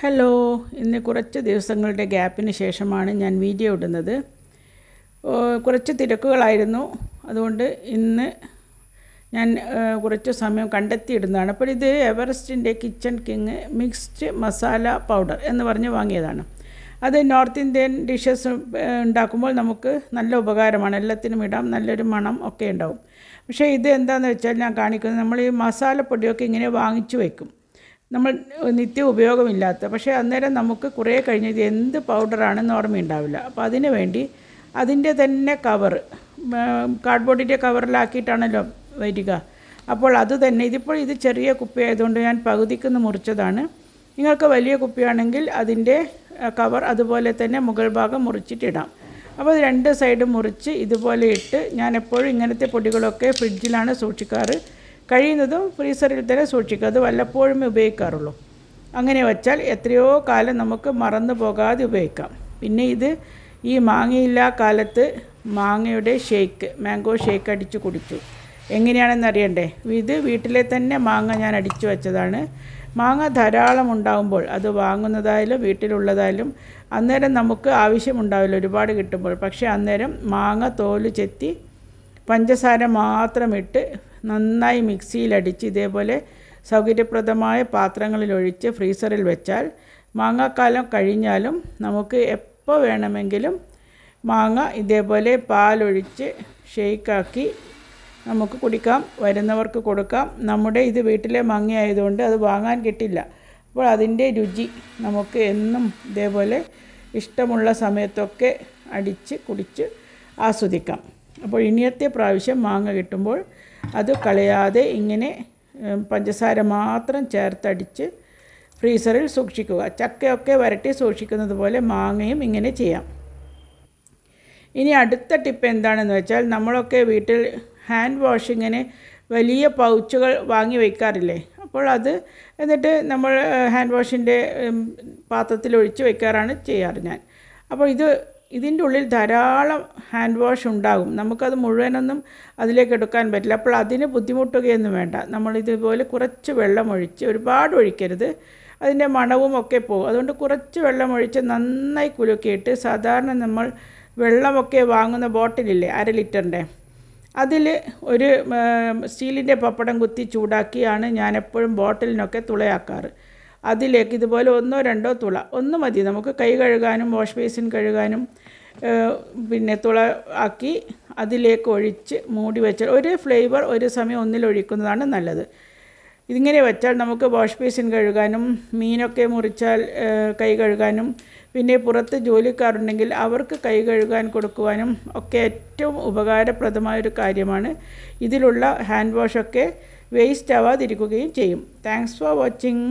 Hello ഇന്ന് കുറച്ച് ദിവസങ്ങളുടെ ഗ്യാപ്പിന് ശേഷമാണ് ഞാൻ വീഡിയോ ഇടുന്നത്. കുറച്ച് തിരക്കുകളായിരുന്നു. അതുകൊണ്ട് ഇന്ന് ഞാൻ കുറച്ച് സമയം കണ്ടെത്തിയിടുന്നതാണ്. അപ്പോൾ ഇത് എവറസ്റ്റിന്റെ kitchen king mixed masala powder എന്ന് പറഞ്ഞ് വാങ്ങിയതാണ്. അത് നോർത്ത് ഇന്ത്യൻ ഡിഷസ് ഉണ്ടാക്കുമ്പോൾ നമുക്ക് നല്ല ഉപകാരമാണ്. എല്ലാത്തിനും ഇടാം നല്ലൊരു മണം ഒക്കെ ഉണ്ടാവും. പക്ഷേ ഇത് എന്താണെന്ന് വെച്ചാൽ ഞാൻ കാണിക്കുന്നത് നമ്മൾ ഈ മസാലപ്പൊടിയൊക്കെ ഇങ്ങനെ വാങ്ങിച്ചു വെക്കും. നമ്മൾ നിത്യ ഉപയോഗമില്ലാത്ത പക്ഷേ അന്നേരം നമുക്ക് കുറേ കഴിഞ്ഞ് ഇത് എന്ത് പൗഡറാണെന്ന് ഓർമ്മയുണ്ടാവില്ല. അപ്പോൾ അതിന് വേണ്ടി അതിന്റെ തന്നെ കവർ കാർഡ്ബോർഡിന്റെ കവറിലാക്കിയിട്ടാണല്ലോ വരിക. അപ്പോൾ അത് തന്നെ ഇതിപ്പോൾ ഇത് ചെറിയ കുപ്പി ആയതുകൊണ്ട് ഞാൻ പകുതിക്കുന്ന് മുറിച്ചതാണ്. നിങ്ങൾക്ക് വലിയ കുപ്പിയാണെങ്കിൽ അതിന്റെ കവർ അതുപോലെ തന്നെ മുകൾ ഭാഗം മുറിച്ചിട്ടിടാം. അപ്പോൾ രണ്ട് സൈഡും മുറിച്ച് ഇതുപോലെ ഇട്ട് ഞാൻ എപ്പോഴും ഇങ്ങനത്തെ പൊടികളൊക്കെ ഫ്രിഡ്ജിലാണ് സൂക്ഷിക്കാറ്. കഴിയുന്നതും ഫ്രീസറിൽ തന്നെ സൂക്ഷിക്കുക. അത് വല്ലപ്പോഴും ഉപയോഗിക്കാറുള്ളൂ. അങ്ങനെ വച്ചാൽ എത്രയോ കാലം നമുക്ക് മറന്നു പോകാതെ ഉപയോഗിക്കാം. പിന്നെ ഇത് ഈ മാങ്ങയില്ലാ കാലത്ത് മാങ്ങയുടെ ഷേക്ക് മാംഗോ ഷേക്ക് അടിച്ചു കുടിച്ചു. എങ്ങനെയാണെന്ന് അറിയണ്ടേ? ഇത് വീട്ടിലെ തന്നെ മാങ്ങ ഞാൻ അടിച്ചു വെച്ചതാണ്. മാങ്ങ ധാരാളം ഉണ്ടാകുമ്പോൾ അത് വാങ്ങുന്നതായാലും വീട്ടിലുള്ളതായാലും അന്നേരം നമുക്ക് ആവശ്യമുണ്ടാവില്ല ഒരുപാട് കിട്ടുമ്പോൾ. പക്ഷേ അന്നേരം മാങ്ങ തോൽ ചെത്തി പഞ്ചസാര മാത്രം ഇട്ട് നന്നായി മിക്സിയിലടിച്ച് ഇതേപോലെ സൗകര്യപ്രദമായ പാത്രങ്ങളിൽ ഒഴിച്ച് ഫ്രീസറിൽ വെച്ചാൽ മാങ്ങാക്കാലം കഴിഞ്ഞാലും നമുക്ക് എപ്പോൾ വേണമെങ്കിലും മാങ്ങ ഇതേപോലെ പാലൊഴിച്ച് ഷെയ്ക്കാക്കി നമുക്ക് കുടിക്കാം വരുന്നവർക്ക് കൊടുക്കാം. നമ്മുടെ ഇത് വീട്ടിലെ മങ്ങയായതുകൊണ്ട് അത് വാങ്ങാൻ കിട്ടില്ല. അപ്പോൾ അതിന്റെ രുചി നമുക്ക് എന്നും ഇതേപോലെ ഇഷ്ടമുള്ള സമയത്തൊക്കെ അടിച്ച് കുടിച്ച് ആസ്വദിക്കാം. അപ്പോൾ ഇനിയത്തെ പ്രാവശ്യം മാങ്ങ കിട്ടുമ്പോൾ അത് കളയാതെ ഇങ്ങനെ പഞ്ചസാര മാത്രം ചേർത്തടിച്ച് ഫ്രീസറിൽ സൂക്ഷിക്കുക. ചക്കയൊക്കെ വരട്ടി സൂക്ഷിക്കുന്നത് പോലെ മാങ്ങയും ഇങ്ങനെ ചെയ്യാം. ഇനി അടുത്ത ടിപ്പ് എന്താണെന്ന് വെച്ചാൽ നമ്മളൊക്കെ വീട്ടിൽ ഹാൻഡ് വാഷിങ്ങിന് വലിയ പൗച്ചുകൾ വാങ്ങി വയ്ക്കാറില്ലേ അപ്പോൾ അത് എന്നിട്ട് നമ്മൾ ഹാൻഡ് വാഷിന്റെ പാത്രത്തിൽ ഒഴിച്ച് വയ്ക്കാറാണ് ചെയ്യാറ് ഞാൻ. അപ്പോൾ ഇത് ഇതിന്റെ ഉള്ളിൽ ധാരാളം ഹാൻഡ് വാഷ് ഉണ്ടാകും. നമുക്കത് മുഴുവനൊന്നും അതിലേക്ക് എടുക്കാൻ പറ്റില്ല. അപ്പോൾ അതിന് ബുദ്ധിമുട്ടുകയൊന്നും വേണ്ട. നമ്മളിതുപോലെ കുറച്ച് വെള്ളമൊഴിച്ച് ഒരുപാട് ഒഴിക്കരുത്. അതിന്റെ മണവും ഒക്കെ പോകും. അതുകൊണ്ട് കുറച്ച് വെള്ളമൊഴിച്ച് നന്നായി കുലുക്കിയിട്ട് സാധാരണ നമ്മൾ വെള്ളമൊക്കെ വാങ്ങുന്ന ബോട്ടിലില്ലേ അര ലിറ്ററിന്റെ? അതിൽ ഒരു സ്റ്റീലിന്റെ പപ്പടം കുത്തി ചൂടാക്കിയാണ് ഞാനെപ്പോഴും ബോട്ടിലിനൊക്കെ തുളയാക്കാറ്. അതിലേക്ക് ഇതുപോലെ ഒന്നോ രണ്ടോ തുള. ഒന്ന് മതി. നമുക്ക് കൈ കഴുകാനും വാഷ് ബേസിൻ കഴുകാനും പിന്നെ തുള ആക്കി അതിലേക്ക് ഒഴിച്ച് മൂടി വെച്ചാൽ ഒരു ഫ്ലേവർ ഒരു സമയം ഒന്നിൽ ഒഴിക്കുന്നതാണ് നല്ലത്. ഇതിങ്ങനെ വെച്ചാൽ നമുക്ക് വാഷ് ബേസിൻ കഴുകാനും മീനൊക്കെ മുറിച്ചാൽ കൈ കഴുകാനും പിന്നെ പുറത്ത് ജോലിക്കാരുണ്ടെങ്കിൽ അവർക്ക് കൈ കഴുകാൻ കൊടുക്കുവാനും ഒക്കെ ഏറ്റവും ഉപകാരപ്രദമായൊരു കാര്യമാണ്. ഇതിലുള്ള ഹാൻഡ് വാഷൊക്കെ വേസ്റ്റ് ആവാതിരിക്കുകയും ചെയ്യും. Thanks for watching